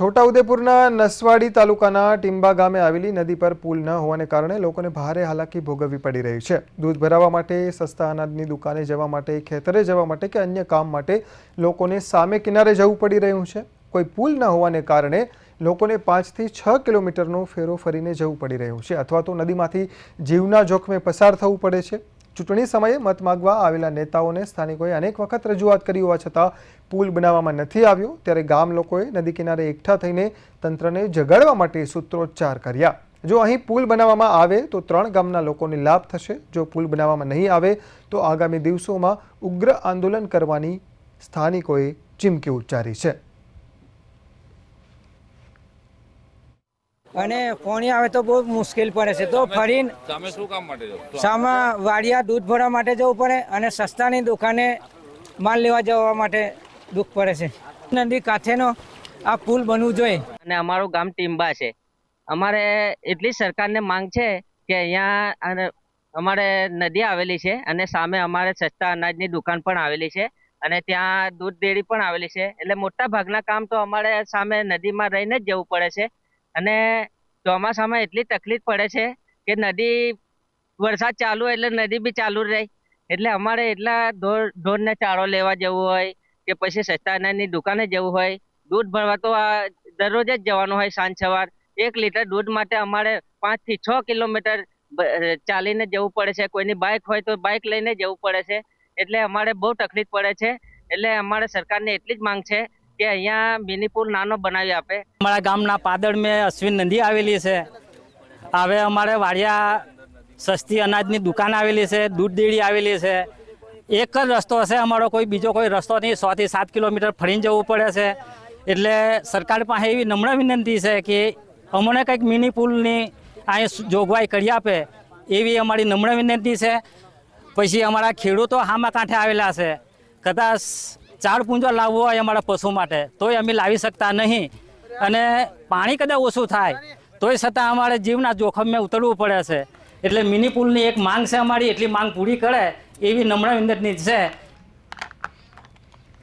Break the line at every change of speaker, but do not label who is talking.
છોટાઉદેપુરના નસવાડી તાલુકાના ટીંબા ગામે આવેલી નદી પર પુલ ન હોવાને કારણે લોકોને ભારે હાલાકી ભોગવવી પડી રહી છે. દૂધ ભરાવવા માટે, સસ્તા અનાજની દુકાને જવા માટે, ખેતરે જવા માટે કે અન્ય કામ માટે લોકોને સામે કિનારે જવું પડી રહ્યું છે. કોઈ પુલ ન હોવાને કારણે લોકોને પાંચથી છ કિલોમીટરનો ફેરો ફરીને જવું પડી રહ્યું છે અથવા તો નદીમાંથી જીવના જોખમે પસાર થવું પડે છે. ચૂંટણી સમયે મત માગવા આવેલા નેતાઓને સ્થાનિકોએ અનેક વખત રજૂઆત કરી હોવા છતાં પુલ બનાવવામાં નથી આવ્યો, ત્યારે ગામ લોકોએ નદી કિનારે એકઠા થઈને તંત્રને જગાડવા માટે સૂત્રોચ્ચાર કર્યા. જો અહીં પુલ બનાવવામાં આવે તો ત્રણ ગામના લોકોને લાભ થશે. જો પુલ બનાવવામાં નહીં આવે તો આગામી દિવસોમાં ઉગ્ર આંદોલન કરવાની સ્થાનિકોએ ચીમકી ઉચ્ચારી છે.
અને પોણી આવે તો બહુ મુશ્કેલ પડે છે. તો ફરીને
તમે શું કામ માટે જાઓ?
સામા વાડિયા દૂધ ભરવા માટે જવું પડે અને સસ્તાની દુકાને માલ લેવા જવા માટે દુઃખ પડે છે. નદી કાંઠેનો આ પુલ બનવું જોઈએ.
અને અમારું ગામ ટીમ્બા છે. અમારે એટલી સરકારને માંગ છે કે અહીંયા અને અમારે નદી આવેલી છે અને સામે અમારે સસ્તા અનાજની દુકાન પણ આવેલી છે અને ત્યાં દૂધ ડેરી પણ આવેલી છે. એટલે મોટા ભાગના કામ તો અમારે સામે નદીમાં રહીને જ જવું પડે છે. અને ચોમાસામાં એટલી તકલીફ પડે છે કે નદી, વરસાદ ચાલુ એટલે નદી બી ચાલુ રહે. એટલે અમારે એટલા ઢોર ઢોરને ચારો લેવા જવું હોય કે પછી સસ્તા અનાજની દુકાને જવું હોય. દૂધ ભરવા તો આ દરરોજ જ જવાનું હોય સાંજ સવાર. એક લીટર દૂધ માટે અમારે પાંચથી છ કિલોમીટર ચાલીને જવું પડે છે. કોઈની બાઇક હોય તો બાઇક લઈને જવું પડે છે. એટલે અમારે બહુ તકલીફ પડે છે. એટલે અમારે સરકારને એટલી જ માંગ છે કે અહીંયા મિની પુલ નાનો બનાવી આપે.
અમારા ગામના પાદળ મેં અશ્વિન નદી આવેલી છે. હવે અમારે વાડિયા સસ્તી અનાજની દુકાન આવેલી છે, દૂધ ડેરી આવેલી છે. એક જ રસ્તો હશે અમારો, કોઈ બીજો કોઈ રસ્તો નહીં. સો થી સાત કિલોમીટર ફરીને જવું પડે છે. એટલે સરકાર પાસે એવી નમ્ર વિનંતી છે કે અમને કંઈક મિની પુલની અહીં જોગવાઈ કરી આપે. એવી અમારી નમ્ર વિનંતી છે. પછી અમારા ખેડૂતો હામા કાંઠે આવેલા છે. કદાચ ચાર પૂંજો લાવવો હોય અમારા પશુ માટે, તોય અમે લાવી શકતા નહીં. અને પાણી કદાચ ઓછું થાય, તોય છતાં અમારે જીવના જોખમે ઉતરવું પડે છે. એટલે મિની પુલની એક માંગ છે અમારી, એટલી માંગ પૂરી કરે, એવી નમ્ર વિનંતી છે.